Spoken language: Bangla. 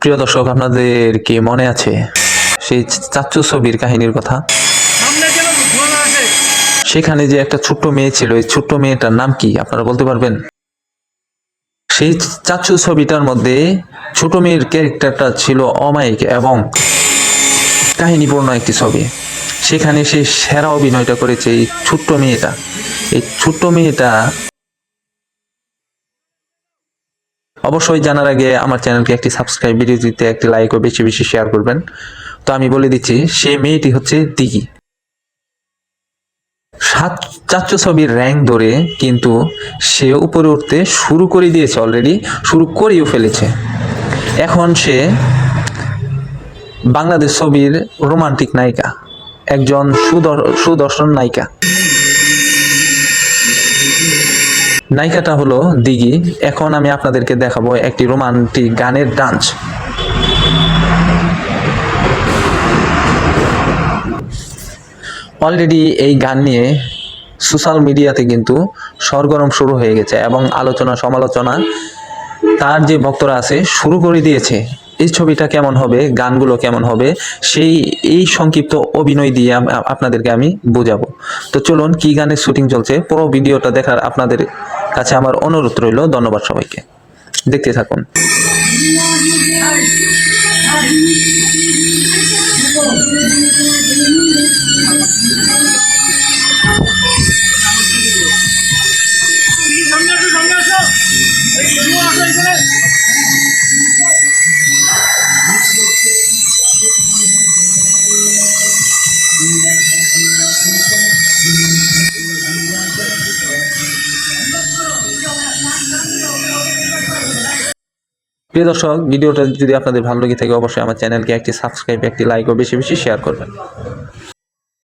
প্রিয় দর্শক আপনাদের কি মনে আছে সেই চাচ্চু ছবির কাহিনীর কথা? সেখানে যে একটা ছোট্ট মেয়ে ছিল এই ছোট্ট মেয়েটার নাম কি? আপনারা বলতে পারবেন? সেই চাচ্চু ছবিটার মধ্যে ছোট মেয়ের ক্যারেক্টারটা ছিল অমায়িক এবং কাহিনীপূর্ণ একটি ছবি। সেখানে সেই সেরা অভিনয়টা করেছে এই ছোট্ট মেয়েটা। এই ছোট্ট মেয়েটা অবশ্যই জানার আগে আমার চ্যানেলকে একটি সাবস্ক্রাইব ভিডিও দিতে, একটি লাইক ও বেশি বেশি শেয়ার করবেন। তো আমি বলে দিচ্ছি, সেই মেয়েটি হচ্ছে দিঘি। সাত চাচ্চু ছবির র্যাঙ্ক ধরে কিন্তু সে উপরে উঠতে শুরু করে দিয়েছে অলরেডি শুরু করেও ফেলেছে। এখন সে বাংলাদেশ ছবির রোমান্টিক নায়িকা, একজন সুদর- সুদর্শন নায়িকা। নায়িকাটা হলো দিঘি। এখন আমি আপনাদেরকে দেখাবো একটি রোমান্টিক গানের ডান্স। অলরেডি এই গান নিয়ে সোশ্যাল মিডিয়াতে কিন্তু সরগরম শুরু হয়ে গেছে এবং আলোচনা সমালোচনা তার যে ভক্তরা আছে শুরু করে দিয়েছে। এই ছবিটা কেমন হবে, গানগুলো কেমন হবে, সেই, এই সংক্ষিপ্ত অভিনয় দিয়ে আপনাদেরকে আমি বোঝাবো। তো চলুন কি গানের শুটিং চলছে, পুরো ভিডিওটা দেখার আপনাদের কাছে আমার অনুরোধ রইল ধন্যবাদ সবাইকে। দেখতে থাকুন। প্রিয় দর্শক, ভিডিওটা যদি আপনাদের ভালো লেগে থাকে, অবশ্যই আমার চ্যানেলকে একটি সাবস্ক্রাইব একটি লাইক ও বেশি বেশি শেয়ার করবেন।